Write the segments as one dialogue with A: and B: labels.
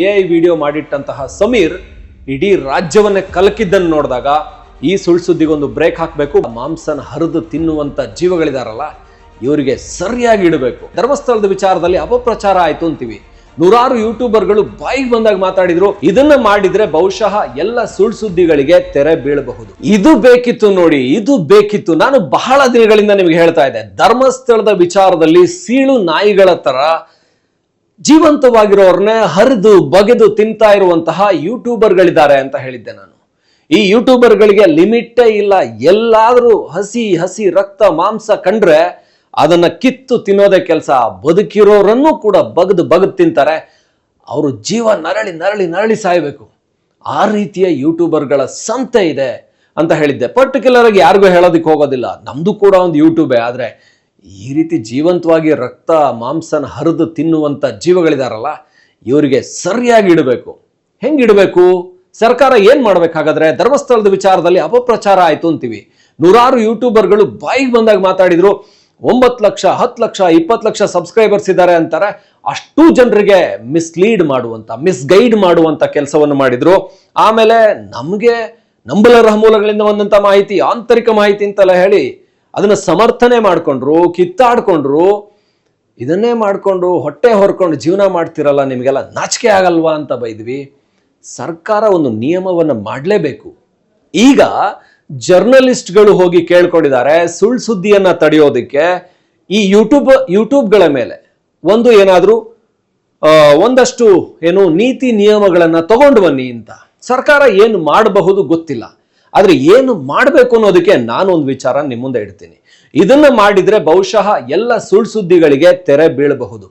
A: A I video ಮಾಡಿಟ್ಟಂತಹ ಸಮೀರ್ ಇಡೀ ರಾಜ್ಯವನ್ನೇ ಕಲಕಿದ್ದನ್ನು ನೋಡಿದಾಗ ಈ ಸುಳ್ಳು ಸುದ್ದಿಗೊಂದು ಬ್ರೇಕ್ ಹಾಕಬೇಕು. ಮಾಂಸನ ಹರಿದು ತಿನ್ನುವಂಥ ಜೀವಗಳಿದಾರಲ್ಲ, ಇವರಿಗೆ ಸರಿಯಾಗಿ ಇಡಬೇಕು. ಧರ್ಮಸ್ಥಳದ ವಿಚಾರದಲ್ಲಿ ಅಪಪ್ರಚಾರ ಆಯಿತು ಅಂತೀವಿ. ನೂರಾರು ಯೂಟ್ಯೂಬರ್ಗಳು ಬಾಯಿಗೆ ಬಂದಾಗ ಮಾತಾಡಿದ್ರು, ಇದನ್ನ ಮಾಡಿದ್ರೆ ಬಹುಶಃ ಎಲ್ಲ ಸುಳ್ಳು ಸುದ್ದಿಗಳಿಗೆ ತೆರೆ ಬೀಳಬಹುದು. ಇದು ಬೇಕಿತ್ತು ನೋಡಿ, ಇದು ಬೇಕಿತ್ತು. ನಾನು ಬಹಳ ದಿನಗಳಿಂದ ನಿಮಗೆ ಹೇಳ್ತಾ ಇದ್ದೆ, ಧರ್ಮಸ್ಥಳದ ವಿಚಾರದಲ್ಲಿ ಸೀಳು ನಾಯಿಗಳ ತರ ಜೀವಂತವಾಗಿರೋರ್ನೇ ಹರಿದು ಬಗೆದು ತಿಂತಾ ಇರುವಂತಹ ಯೂಟ್ಯೂಬರ್ಗಳಿದ್ದಾರೆ ಅಂತ ಹೇಳಿದ್ದೆ ನಾನು. ಈ ಯೂಟ್ಯೂಬರ್ಗಳಿಗೆ ಲಿಮಿಟೇ ಇಲ್ಲ. ಎಲ್ಲಾದ್ರೂ ಹಸಿ ಹಸಿ ರಕ್ತ ಮಾಂಸ ಕಂಡ್ರೆ ಅದನ್ನ ಕಿತ್ತು ತಿನ್ನೋದೇ ಕೆಲಸ. ಬದುಕಿರೋರನ್ನು ಕೂಡ ಬಗದು ಬಗದು ತಿಂತಾರೆ. ಅವರು ಜೀವ ನರಳಿ ನರಳಿ ನರಳಿ ಸಾಯಬೇಕು. ಆ ರೀತಿಯ ಯೂಟ್ಯೂಬರ್ಗಳ ಸಂತೆ ಇದೆ ಅಂತ ಹೇಳಿದ್ದೆ. ಪರ್ಟಿಕ್ಯುಲರ್ ಆಗಿ ಯಾರಿಗೂ ಹೇಳೋದಕ್ಕೆ ಹೋಗೋದಿಲ್ಲ. ನಮ್ದು ಕೂಡ ಒಂದು ಯೂಟ್ಯೂಬೇ. ಆದ್ರೆ ಈ ರೀತಿ ಜೀವಂತವಾಗಿ ರಕ್ತ ಮಾಂಸನ ಹರಿದು ತಿನ್ನುವಂಥ ಜೀವಗಳಿದಾರಲ್ಲ, ಇವರಿಗೆ ಸರಿಯಾಗಿ ಇಡಬೇಕು. ಹೆಂಗಿಡಬೇಕು ಸರ್ಕಾರ ಏನು ಮಾಡಬೇಕಾಗಾದ್ರೆ ಧರ್ಮಸ್ಥಳದ ವಿಚಾರದಲ್ಲಿ ಅಪಪ್ರಚಾರ ಆಯಿತು ಅಂತೀವಿ. ನೂರಾರು ಯೂಟ್ಯೂಬರ್ಗಳು ಬಾಯಿಗೆ ಬಂದಾಗ ಮಾತಾಡಿದ್ರು, ಒಂಬತ್ತು ಲಕ್ಷ, ಹತ್ತು ಲಕ್ಷ, ಇಪ್ಪತ್ತು ಲಕ್ಷ ಸಬ್ಸ್ಕ್ರೈಬರ್ಸ್ ಇದ್ದಾರೆ ಅಂತಾರೆ. ಅಷ್ಟು ಜನರಿಗೆ ಮಿಸ್ಲೀಡ್ ಮಾಡುವಂಥ ಮಿಸ್ಗೈಡ್ ಮಾಡುವಂಥ ಕೆಲಸವನ್ನು ಮಾಡಿದರು. ಆಮೇಲೆ ನಮಗೆ ನಂಬಲರ್ಹ ಮೂಲಗಳಿಂದ ಬಂದಂಥ ಮಾಹಿತಿ, ಆಂತರಿಕ ಮಾಹಿತಿ ಅಂತೆಲ್ಲ ಹೇಳಿ ಅದನ್ನ ಸಮರ್ಥನೆ ಮಾಡ್ಕೊಂಡ್ರು, ಕಿತ್ತಾಡ್ಕೊಂಡ್ರು, ಇದನ್ನೇ ಮಾಡಿಕೊಂಡು ಹೊಟ್ಟೆ ಹೊರ್ಕೊಂಡು ಜೀವನ ಮಾಡ್ತಿರಲ್ಲ, ನಿಮಗೆಲ್ಲ ನಾಚಿಕೆ ಆಗಲ್ವಾ ಅಂತ ಬೈದ್ವಿ. ಸರ್ಕಾರ ಒಂದು ನಿಯಮವನ್ನು ಮಾಡಲೇಬೇಕು. ಈಗ ಜರ್ನಲಿಸ್ಟ್ಗಳು ಹೋಗಿ ಕೇಳ್ಕೊಂಡಿದ್ದಾರೆ ಸುಳ್ಳು ಸುದ್ದಿಯನ್ನು ತಡೆಯೋದಕ್ಕೆ. ಈ ಯೂಟ್ಯೂಬ್, ಯೂಟ್ಯೂಬ್ಗಳ ಮೇಲೆ ಒಂದು ಏನಾದರೂ ಒಂದಷ್ಟು ಏನು ನೀತಿ ನಿಯಮಗಳನ್ನು ತಗೊಂಡು ಬನ್ನಿ ಅಂತ. ಸರ್ಕಾರ ಏನು ಮಾಡಬಹುದು ಗೊತ್ತಿಲ್ಲ. ಆದ್ರೆ ಏನು ಮಾಡಬೇಕು ಅನ್ನೋದಕ್ಕೆ ನಾನು ಒಂದು ವಿಚಾರ ನಿಮ್ಮ ಮುಂದೆ ಇಡ್ತೀನಿ. ಇದನ್ನ ಮಾಡಿದ್ರೆ ಬಹುಶಃ ಎಲ್ಲ ಸುಳ್ ಸುದ್ದಿಗಳಿಗೆ ತೆರೆ ಬೀಳಬಹುದು.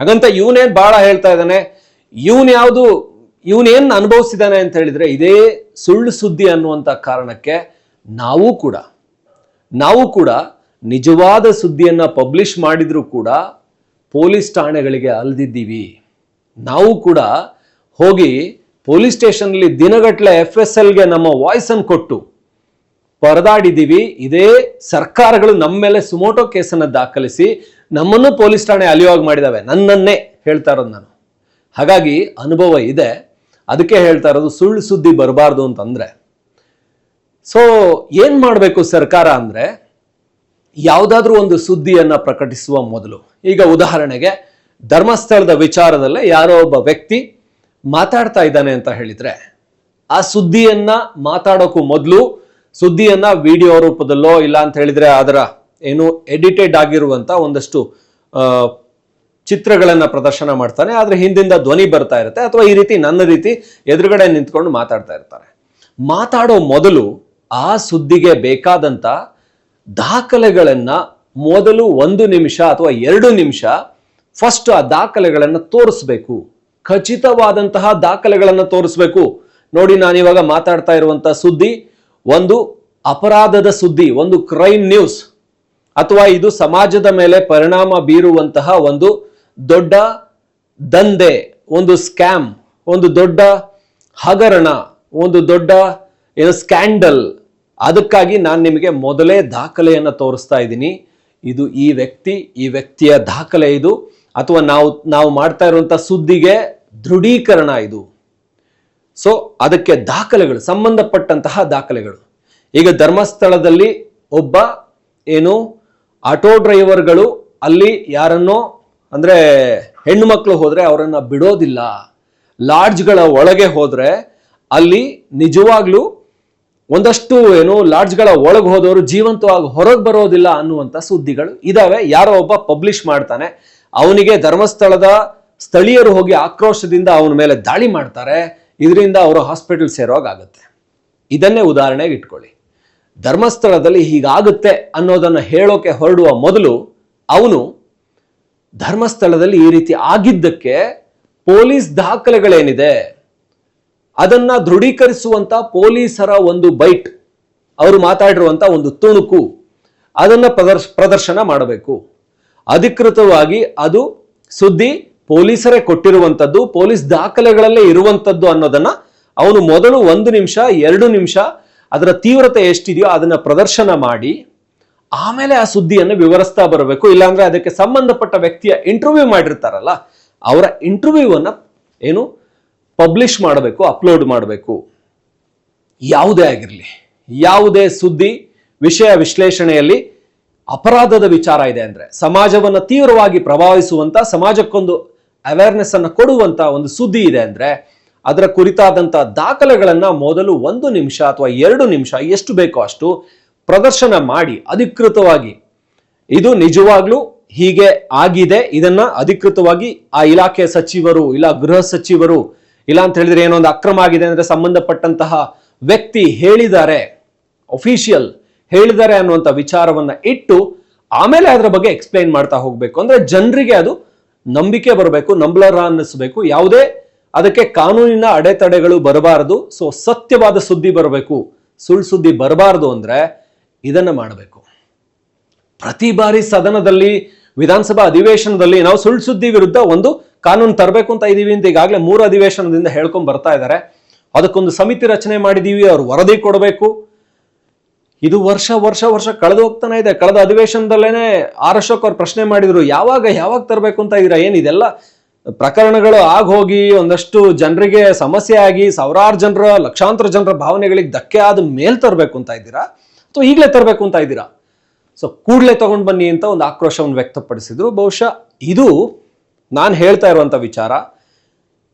A: ಹಾಗಂತ ಇವನೇನ್ ಬಹಳ ಹೇಳ್ತಾ ಇದ್ದಾನೆ, ಇವನ್ ಯಾವುದು ಇವನೇನ್ ಅನುಭವಿಸಿದಾನೆ ಅಂತ ಹೇಳಿದ್ರೆ ಇದೇ ಸುಳ್ಳು ಸುದ್ದಿ ಅನ್ನುವಂತ ಕಾರಣಕ್ಕೆ ನಾವು ಕೂಡ ನಾವು ಕೂಡ ನಿಜವಾದ ಸುದ್ದಿಯನ್ನ ಪಬ್ಲಿಷ್ ಮಾಡಿದ್ರು ಕೂಡ ಪೊಲೀಸ್ ಠಾಣೆಗಳಿಗೆ ಅಲ್ದಿದ್ದೀವಿ. ನಾವು ಕೂಡ ಹೋಗಿ ಪೊಲೀಸ್ ಸ್ಟೇಷನ್ಲಿ ದಿನಗಟ್ಟಲೆ ಎಫ್ ಎಸ್ ಎಲ್ಗೆ ನಮ್ಮ ವಾಯ್ಸನ್ನು ಕೊಟ್ಟು ಪರದಾಡಿದ್ದೀವಿ. ಇದೇ ಸರ್ಕಾರಗಳು ನಮ್ಮ ಮೇಲೆ ಸುಮೋಟೋ ಕೇಸನ್ನು ದಾಖಲಿಸಿ ನಮ್ಮನ್ನು ಪೊಲೀಸ್ ಠಾಣೆ ಅಲಿಯೋಗಿ ಮಾಡಿದಾವೆ ನನ್ನನ್ನೇ ಹೇಳ್ತಾ ಇರೋದು ನಾನು. ಹಾಗಾಗಿ ಅನುಭವ ಇದೆ. ಅದಕ್ಕೆ ಹೇಳ್ತಾ ಇರೋದು ಸುಳ್ಳು ಸುದ್ದಿ ಬರಬಾರ್ದು ಅಂತಂದ್ರೆ. ಸೊ ಏನು ಮಾಡಬೇಕು ಸರ್ಕಾರ ಅಂದ್ರೆ ಯಾವುದಾದ್ರೂ ಒಂದು ಸುದ್ದಿಯನ್ನು ಪ್ರಕಟಿಸುವ ಮೊದಲು. ಈಗ ಉದಾಹರಣೆಗೆ ಧರ್ಮಸ್ಥಳದ ವಿಚಾರದಲ್ಲೇ ಯಾರೋ ಒಬ್ಬ ವ್ಯಕ್ತಿ ಮಾತಾಡ್ತಾ ಇದ್ದಾನೆ ಅಂತ ಹೇಳಿದ್ರೆ, ಆ ಸುದ್ದಿಯನ್ನ ಮಾತಾಡೋಕ್ಕೂ ಮೊದಲು ಸುದ್ದಿಯನ್ನ ವಿಡಿಯೋ ರೂಪದಲ್ಲೋ ಇಲ್ಲ ಅಂತ ಹೇಳಿದ್ರೆ ಅದರ ಏನು ಎಡಿಟೆಡ್ ಆಗಿರುವಂತ ಒಂದಷ್ಟು ಚಿತ್ರಗಳನ್ನು ಪ್ರದರ್ಶನ ಮಾಡ್ತಾನೆ. ಆದ್ರೆ ಹಿಂದಿಂದ ಧ್ವನಿ ಬರ್ತಾ ಇರುತ್ತೆ ಅಥವಾ ಈ ರೀತಿ ನನ್ನ ರೀತಿ ಎದುರುಗಡೆ ನಿಂತ್ಕೊಂಡು ಮಾತಾಡ್ತಾ ಇರ್ತಾರೆ. ಮಾತಾಡೋ ಮೊದಲು ಆ ಸುದ್ದಿಗೆ ಬೇಕಾದಂತ ದಾಖಲೆಗಳನ್ನ ಮೊದಲು ಒಂದು ನಿಮಿಷ ಅಥವಾ ಎರಡು ನಿಮಿಷ ಫಸ್ಟ್ ಆ ದಾಖಲೆಗಳನ್ನು ತೋರಿಸ್ಬೇಕು. ಖಚಿತವಾದಂತಹ ದಾಖಲೆಗಳನ್ನು ತೋರಿಸ್ಬೇಕು. ನೋಡಿ, ನಾನು ಇವಾಗ ಮಾತಾಡ್ತಾ ಇರುವಂತಹ ಸುದ್ದಿ, ಒಂದು ಅಪರಾಧದ ಸುದ್ದಿ, ಒಂದು ಕ್ರೈಮ್ ನ್ಯೂಸ್ ಅಥವಾ ಇದು ಸಮಾಜದ ಮೇಲೆ ಪರಿಣಾಮ ಬೀರುವಂತಹ ಒಂದು ದೊಡ್ಡ ದಂಧೆ, ಒಂದು ಸ್ಕ್ಯಾಮ್ ಒಂದು ದೊಡ್ಡ ಹಗರಣ, ಒಂದು ದೊಡ್ಡ, ಏನು ಸ್ಕ್ಯಾಂಡಲ್ ಅದಕ್ಕಾಗಿ ನಾನು ನಿಮಗೆ ಮೊದಲೇ ದಾಖಲೆಯನ್ನು ತೋರಿಸ್ತಾ ಇದ್ದೀನಿ. ಇದು ಈ ವ್ಯಕ್ತಿ, ಈ ವ್ಯಕ್ತಿಯ ದಾಖಲೆ ಇದು. ಅಥವಾ ನಾವು ನಾವು ಮಾಡ್ತಾ ಇರುವಂಥ ಸುದ್ದಿಗೆ ದೃಢೀಕರಣ ಇದು. ಸೊ ಅದಕ್ಕೆ ದಾಖಲೆಗಳು, ಸಂಬಂಧಪಟ್ಟಂತಹ ದಾಖಲೆಗಳು. ಈಗ ಧರ್ಮಸ್ಥಳದಲ್ಲಿ ಒಬ್ಬ ಏನು ಆಟೋ ಡ್ರೈವರ್ಗಳು ಅಲ್ಲಿ ಯಾರನ್ನೋ ಅಂದರೆ ಹೆಣ್ಣು ಮಕ್ಕಳು ಹೋದರೆ ಅವರನ್ನು ಬಿಡೋದಿಲ್ಲ. ಲಾಡ್ಜ್ಗಳ ಒಳಗೆ ಹೋದರೆ ಅಲ್ಲಿ ನಿಜವಾಗ್ಲೂ ಒಂದಷ್ಟು ಏನು ಲಾಡ್ಜ್ಗಳ ಒಳಗೆ ಹೋದವರು ಜೀವಂತವಾಗಿ ಹೊರಗೆ ಬರೋದಿಲ್ಲ ಅನ್ನುವಂಥ ಸುದ್ದಿಗಳು ಇದಾವೆ. ಯಾರೋ ಒಬ್ಬ ಪಬ್ಲಿಷ್ ಮಾಡ್ತಾನೆ. ಅವನಿಗೆ ಧರ್ಮಸ್ಥಳದ ಸ್ಥಳೀಯರು ಹೋಗಿ ಆಕ್ರೋಶದಿಂದ ಅವನ ಮೇಲೆ ದಾಳಿ ಮಾಡ್ತಾರೆ. ಇದರಿಂದ ಅವರು ಹಾಸ್ಪಿಟಲ್ ಸೇರೋಗಾಗತ್ತೆ ಇದನ್ನೇ ಉದಾಹರಣೆಗೆ ಇಟ್ಕೊಳ್ಳಿ. ಧರ್ಮಸ್ಥಳದಲ್ಲಿ ಹೀಗಾಗುತ್ತೆ ಅನ್ನೋದನ್ನು ಹೇಳೋಕೆ ಹೊರಡುವ ಮೊದಲು ಅವನು ಧರ್ಮಸ್ಥಳದಲ್ಲಿ ಈ ರೀತಿ ಆಗಿದ್ದಕ್ಕೆ ಪೊಲೀಸ್ ದಾಖಲೆಗಳೇನಿದೆ? ಅದನ್ನ ದೃಢೀಕರಿಸುವಂತ ಪೊಲೀಸರ ಒಂದು ಬೈಟ್. ಅವರು ಮಾತಾಡಿರುವಂತ ಒಂದು ತುಣುಕು. ಅದನ್ನ ಪ್ರದರ್ಶ, ಪ್ರದರ್ಶನ ಮಾಡಬೇಕು. ಅಧಿಕೃತವಾಗಿ ಅದು ಸುದ್ದಿ ಪೊಲೀಸರೇ ಕೊಟ್ಟಿರುವಂಥದ್ದು ಪೊಲೀಸ್ ದಾಖಲೆಗಳಲ್ಲೇ ಇರುವಂಥದ್ದು ಅನ್ನೋದನ್ನ ಅವನು ಮೊದಲು ಒಂದು ನಿಮಿಷ, ಎರಡು ನಿಮಿಷ ಅದರ ತೀವ್ರತೆ ಎಷ್ಟಿದೆಯೋ ಅದನ್ನ ಪ್ರದರ್ಶನ ಮಾಡಿ, ಆಮೇಲೆ ಆ ಸುದ್ದಿಯನ್ನು ವಿವರಿಸ್ತಾ ಬರಬೇಕು. ಇಲ್ಲಾಂದ್ರೆ ಅದಕ್ಕೆ ಸಂಬಂಧಪಟ್ಟ ವ್ಯಕ್ತಿಯ ಇಂಟರ್ವ್ಯೂ ಮಾಡಿರ್ತಾರಲ್ಲ, ಅವರ ಇಂಟರ್ವ್ಯೂವನ್ನ ಏನು ಪಬ್ಲಿಷ್ ಮಾಡಬೇಕು ಅಪ್ಲೋಡ್ ಮಾಡಬೇಕು. ಯಾವುದೇ ಆಗಿರಲಿ, ಯಾವುದೇ ಸುದ್ದಿ ವಿಷಯ ವಿಶ್ಲೇಷಣೆಯಲ್ಲಿ ಅಪರಾಧದ ವಿಚಾರ ಇದೆ ಅಂದ್ರೆ ಸಮಾಜವನ್ನು ತೀವ್ರವಾಗಿ ಪ್ರಭಾವಿಸುವಂತ, ಸಮಾಜಕ್ಕೊಂದು ಅವೇರ್ನೆಸ್ ಅನ್ನು ಕೊಡುವಂತ ಒಂದು ಸುದ್ದಿ ಇದೆ ಅಂದ್ರೆ ಅದರ ಕುರಿತಾದಂತ ದಾಖಲೆಗಳನ್ನ ಮೊದಲು ಒಂದು ನಿಮಿಷ ಅಥವಾ ಎರಡು ನಿಮಿಷ ಎಷ್ಟು ಬೇಕೋ ಅಷ್ಟು ಪ್ರದರ್ಶನ ಮಾಡಿ ಅಧಿಕೃತವಾಗಿ. ಇದು ನಿಜವಾಗ್ಲೂ ಹೀಗೆ ಆಗಿದೆ. ಇದನ್ನ ಅಧಿಕೃತವಾಗಿ ಆ ಇಲಾಖೆ ಸಚಿವರು ಇಲ್ಲ ಗೃಹ ಸಚಿವರು ಇಲ್ಲ ಅಂತ ಹೇಳಿದ್ರೆ ಏನೋ ಒಂದು ಅಕ್ರಮ ಆಗಿದೆ ಅಂದ್ರೆ ಸಂಬಂಧಪಟ್ಟಂತಹ ವ್ಯಕ್ತಿ ಹೇಳಿದ್ದಾರೆ. ಅಫಿಷಿಯಲ್ ಹೇಳಿದ್ದಾರೆ ಅನ್ನುವಂಥ ವಿಚಾರವನ್ನ ಇಟ್ಟು ಆಮೇಲೆ ಅದರ ಬಗ್ಗೆ ಎಕ್ಸ್ಪ್ಲೈನ್ ಮಾಡ್ತಾ ಹೋಗ್ಬೇಕು. ಅಂದ್ರೆ ಜನರಿಗೆ ಅದು ನಂಬಿಕೆ ಬರಬೇಕು ನಂಬಲರ ಅನ್ನಿಸ್ಬೇಕು. ಯಾವುದೇ ಅದಕ್ಕೆ ಕಾನೂನಿನ ಅಡೆತಡೆಗಳು ಬರಬಾರದು. ಸೊ ಸತ್ಯವಾದ ಸುದ್ದಿ ಬರಬೇಕು. ಸುಳ್ಳು ಸುದ್ದಿ ಬರಬಾರದು ಅಂದ್ರೆ ಇದನ್ನ ಮಾಡಬೇಕು. ಪ್ರತಿ ಬಾರಿ ಸದನದಲ್ಲಿ, ವಿಧಾನಸಭಾ ಅಧಿವೇಶನದಲ್ಲಿ ನಾವು ಸುಳ್ಳು ಸುದ್ದಿ ವಿರುದ್ಧ ಒಂದು ಕಾನೂನು ತರಬೇಕು ಅಂತ ಇದೀವಿ ಅಂತ ಈಗಾಗಲೇ ಮೂರು ಅಧಿವೇಶನದಿಂದ ಹೇಳ್ಕೊಂಡು ಬರ್ತಾ ಇದ್ದಾರೆ. ಅದಕ್ಕೊಂದು ಸಮಿತಿ ರಚನೆ ಮಾಡಿದೀವಿ, ಅವ್ರು ವರದಿ ಕೊಡಬೇಕು. ಇದು ವರ್ಷ ವರ್ಷ ವರ್ಷ ಕಳೆದು ಹೋಗ್ತಾನೆ ಇದೆ. ಕಳೆದ ಅಧಿವೇಶನದಲ್ಲೇನೆ ಆರ್ ಅಶೋಕ್ ಅವ್ರು ಪ್ರಶ್ನೆ ಮಾಡಿದ್ರು, ಯಾವಾಗ ಯಾವಾಗ ತರಬೇಕು ಅಂತ ಇದೀರಾ ಏನು ಇದೆಲ್ಲ ಪ್ರಕರಣಗಳು ಆಗ ಹೋಗಿ ಒಂದಷ್ಟು ಜನರಿಗೆ ಸಮಸ್ಯೆ ಆಗಿ ಸಾವಿರಾರು ಜನರ, ಲಕ್ಷಾಂತರ ಜನರ ಭಾವನೆಗಳಿಗೆ ಧಕ್ಕೆ ಆದ ಮೇಲೆ ತರಬೇಕು ಅಂತ ಇದ್ದೀರಾ? ಅಥವಾ ಈಗಲೇ ತರಬೇಕು ಅಂತ ಇದ್ದೀರಾ? ಸೊ ಕೂಡಲೇ ತಗೊಂಡು ಬನ್ನಿ ಅಂತ ಒಂದು ಆಕ್ರೋಶವನ್ನು ವ್ಯಕ್ತಪಡಿಸಿದ್ರು. ಬಹುಶಃ ಇದು ನಾನು ಹೇಳ್ತಾ ಇರುವಂಥ ವಿಚಾರ.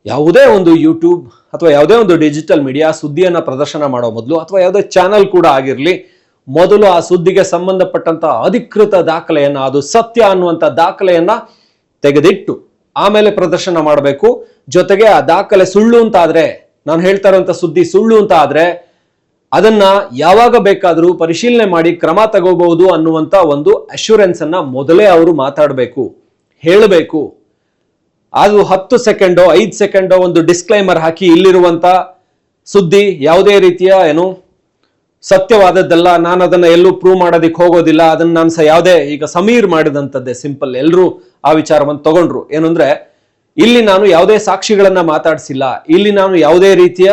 A: ಯಾವುದೇ ಒಂದು ಯೂಟ್ಯೂಬ್ ಅಥವಾ ಯಾವುದೇ ಒಂದು ಡಿಜಿಟಲ್ ಮೀಡಿಯಾ ಸುದ್ದಿಯನ್ನು ಪ್ರದರ್ಶನ ಮಾಡೋ ಮೊದಲು ಅಥವಾ ಯಾವುದೇ ಚಾನಲ್ ಕೂಡ ಆಗಿರಲಿ ಮೊದಲು ಆ ಸುದ್ದಿಗೆ ಸಂಬಂಧಪಟ್ಟಂತ ಅಧಿಕೃತ ದಾಖಲೆಯನ್ನ, ಅದು ಸತ್ಯ ಅನ್ನುವಂಥ ದಾಖಲೆಯನ್ನ ತೆಗೆದಿಟ್ಟು ಆಮೇಲೆ ಪ್ರದರ್ಶನ ಮಾಡಬೇಕು. ಜೊತೆಗೆ ಆ ದಾಖಲೆ ಸುಳ್ಳು ಅಂತ ಆದ್ರೆ, ನಾನು ಹೇಳ್ತಾ ಇರುವಂತ ಸುದ್ದಿ ಸುಳ್ಳು ಅಂತ ಆದ್ರೆ, ಅದನ್ನ ಯಾವಾಗ ಬೇಕಾದರೂ ಪರಿಶೀಲನೆ ಮಾಡಿ ಕ್ರಮ ತಗೋಬಹುದು ಅನ್ನುವಂತ ಒಂದು ಅಶ್ಯೂರೆನ್ಸ್ ಅನ್ನ ಮೊದಲೇ ಅವರು ಮಾತಾಡಬೇಕು, ಹೇಳಬೇಕು. ಅದು ಹತ್ತು ಸೆಕೆಂಡೋ, ಐದು ಸೆಕೆಂಡೋ ಒಂದು ಡಿಸ್ಕ್ಲೈಮರ್ ಹಾಕಿ ಇಲ್ಲಿರುವಂತ ಸುದ್ದಿ ಯಾವುದೇ ರೀತಿಯ ಏನು ಸತ್ಯವಾದದ್ದಲ್ಲ, ನಾನು ಅದನ್ನ ಎಲ್ಲೂ ಪ್ರೂವ್ ಮಾಡೋದಕ್ಕೆ ಹೋಗೋದಿಲ್ಲ, ಅದನ್ನ ನಾನು ಸಹ ಯಾವುದೇ, ಈಗ ಸಮೀರ್ ಮಾಡಿದಂಥದ್ದೇ ಸಿಂಪಲ್ ಎಲ್ಲರೂ ಆ ವಿಚಾರವನ್ನು ತಗೊಂಡ್ರು. ಏನಂದ್ರೆ, ಇಲ್ಲಿ ನಾನು ಯಾವುದೇ ಸಾಕ್ಷಿಗಳನ್ನ ಮಾತಾಡಿಸಿಲ್ಲ, ಇಲ್ಲಿ ನಾನು ಯಾವುದೇ ರೀತಿಯ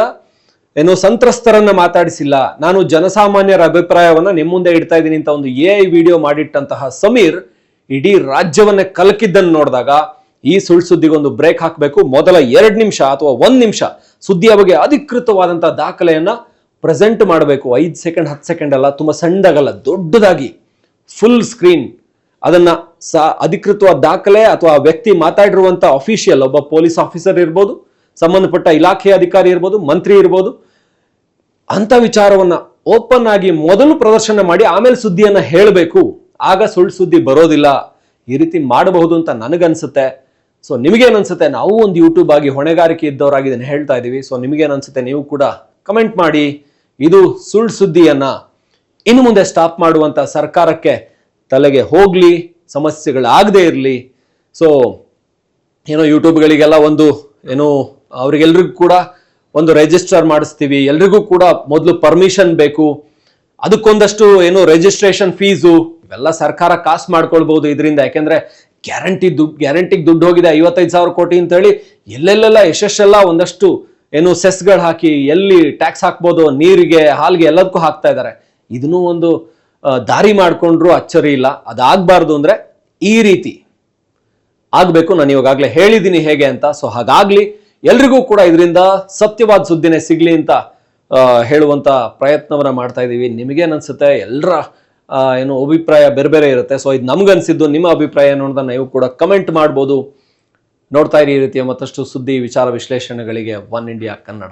A: ಏನು ಸಂತ್ರಸ್ತರನ್ನ ಮಾತಾಡಿಸಿಲ್ಲ, ನಾನು ಜನಸಾಮಾನ್ಯರ ಅಭಿಪ್ರಾಯವನ್ನ ನಿಮ್ಮ ಮುಂದೆ ಇಡ್ತಾ ಇದ್ದೀನಿ ಅಂತ ಒಂದು ಎ ವಿಡಿಯೋ ಮಾಡಿಟ್ಟಂತಹ ಸಮೀರ್ ಇಡೀ ರಾಜ್ಯವನ್ನ ಕಲಕಿದ್ದನ್ನು ನೋಡಿದಾಗ ಈ ಸುಳ್ಳು ಸುದ್ದಿಗೊಂದು ಬ್ರೇಕ್ ಹಾಕಬೇಕು. ಮೊದಲ ಎರಡು ನಿಮಿಷ ಅಥವಾ ಒಂದು ನಿಮಿಷ ಸುದ್ದಿಯ ಬಗ್ಗೆ ಅಧಿಕೃತವಾದಂತಹ ದಾಖಲೆಯನ್ನ ಪ್ರೆಸೆಂಟ್ ಮಾಡಬೇಕು. ಐದು ಸೆಕೆಂಡ್, ಹತ್ತು ಸೆಕೆಂಡ್ ಅಲ್ಲ, ತುಂಬ ಸಣ್ಣದಾಗಲ್ಲ, ದೊಡ್ಡದಾಗಿ. ಫುಲ್ ಸ್ಕ್ರೀನ್ ಅದನ್ನ ಸ, ಅಧಿಕೃತವಾದ ದಾಖಲೆ ಅಥವಾ ವ್ಯಕ್ತಿ ಮಾತಾಡಿರುವಂತ ಅಫಿಷಿಯಲ್ ಒಬ್ಬ ಪೊಲೀಸ್ ಆಫೀಸರ್ ಇರ್ಬೋದು, ಸಂಬಂಧಪಟ್ಟ ಇಲಾಖೆ ಅಧಿಕಾರಿ ಇರ್ಬೋದು, ಮಂತ್ರಿ ಇರ್ಬೋದು. ಅಂತ ವಿಚಾರವನ್ನ ಓಪನ್ ಆಗಿ ಮೊದಲು ಪ್ರದರ್ಶನ ಮಾಡಿ, ಆಮೇಲೆ ಸುದ್ದಿಯನ್ನ ಹೇಳಬೇಕು. ಆಗ ಸುಳ್ಳು ಸುದ್ದಿ ಬರೋದಿಲ್ಲ. ಈ ರೀತಿ ಮಾಡಬಹುದು ಅಂತ ನನಗನ್ಸುತ್ತೆ. ಸೊ ನಿಮಗೇನು ಅನ್ಸುತ್ತೆ ನಾವು ಒಂದು ಯೂಟ್ಯೂಬ್ ಆಗಿ ಹೊಣೆಗಾರಿಕೆ ಇದ್ದವರಾಗಿ ಇದನ್ನ ಹೇಳ್ತಾ ಇದ್ದೀವಿ ಸೊ ನಿಮಗೇನು ಅನ್ಸುತ್ತೆ ನೀವು ಕೂಡ ಕಮೆಂಟ್ ಮಾಡಿ. ಇದು ಸುಳ್ಳು ಸುದ್ದಿಯನ್ನ ಇನ್ನು ಮುಂದೆ ಸ್ಟಾಪ್ ಮಾಡುವಂತ ಸರ್ಕಾರಕ್ಕೆ ತಲೆಗೆ ಹೋಗ್ಲಿ, ಸಮಸ್ಯೆಗಳಾಗದೇ ಇರಲಿ. ಸೊ ಏನೋ ಯೂಟ್ಯೂಬ್ಗಳಿಗೆಲ್ಲ ಒಂದು, ಏನು ಅವ್ರಿಗೆಲ್ರಿಗೂ ಕೂಡ ಒಂದು ರಿಜಿಸ್ಟರ್ ಮಾಡಿಸ್ತೀವಿ. ಎಲ್ರಿಗೂ ಕೂಡ ಮೊದಲು ಪರ್ಮಿಷನ್ ಬೇಕು. ಅದಕ್ಕೊಂದಷ್ಟು ಏನು ರಿಜಿಸ್ಟ್ರೇಷನ್ ಫೀಸು ಇವೆಲ್ಲ ಸರ್ಕಾರ ಕಾಸ್ಟ್ ಮಾಡ್ಕೊಳ್ಬಹುದು ಇದರಿಂದ. ಯಾಕೆಂದ್ರೆ ಗ್ಯಾರಂಟಿ ದುಡ್ಡು ಗ್ಯಾರಂಟಿಗೆ ದುಡ್ಡು ಹೋಗಿದೆ ಐವತ್ತೈದು ಸಾವಿರ ಕೋಟಿ ಅಂತ ಹೇಳಿ ಎಲ್ಲೆಲ್ಲೆಲ್ಲ ಯಶಸ್ಸೆಲ್ಲ ಒಂದಷ್ಟು ಏನು ಸೆಸ್ಗಳು ಹಾಕಿ ಎಲ್ಲಿ ಟ್ಯಾಕ್ಸ್ ಹಾಕ್ಬೋದು, ನೀರಿಗೆ, ಹಾಲ್ಗೆ ಎಲ್ಲದಕ್ಕೂ ಹಾಕ್ತಾ ಇದ್ದಾರೆ ಇದನ್ನೂ ಒಂದು ದಾರಿ ಮಾಡಿಕೊಂಡ್ರೂ ಅಚ್ಚರಿ ಇಲ್ಲ. ಅದಾಗಬಾರ್ದು ಅಂದರೆ ಈ ರೀತಿ. ಆಗಬೇಕು, ನಾನು ಇವಾಗಲೇ ಹೇಳಿದ್ದೀನಿ ಹೇಗೆ ಅಂತ. ಸೊ ಹಾಗಾಗಲಿ ಎಲ್ರಿಗೂ ಕೂಡ ಇದರಿಂದ ಸತ್ಯವಾದ ಸುದ್ದಿನೇ ಸಿಗಲಿ ಅಂತ ಹೇಳುವಂಥ ಪ್ರಯತ್ನವನ್ನು ಮಾಡ್ತಾ ಇದ್ದೀವಿ ನಿಮಗೆ ಅನ್ಸುತ್ತೆ ಎಲ್ಲರ ಏನು ಅಭಿಪ್ರಾಯ ಬೇರೆ ಬೇರೆ ಇರುತ್ತೆ. ಸೊ ಇದು ನಮ್ಗನ್ಸಿದ್ದು, ನಿಮ್ಮ ಅಭಿಪ್ರಾಯ ಅನ್ನೋದನ್ನ ನೀವು ಕೂಡ ಕಮೆಂಟ್ ಮಾಡ್ಬೋದು. ನೋಡ್ತಾ ಇರಿ ಈ ರೀತಿಯ ಮತ್ತಷ್ಟು ಸುದ್ದಿ ವಿಚಾರ ವಿಶ್ಲೇಷಣೆಗಳಿಗೆ ಒನ್ ಇಂಡಿಯಾ ಕನ್ನಡ.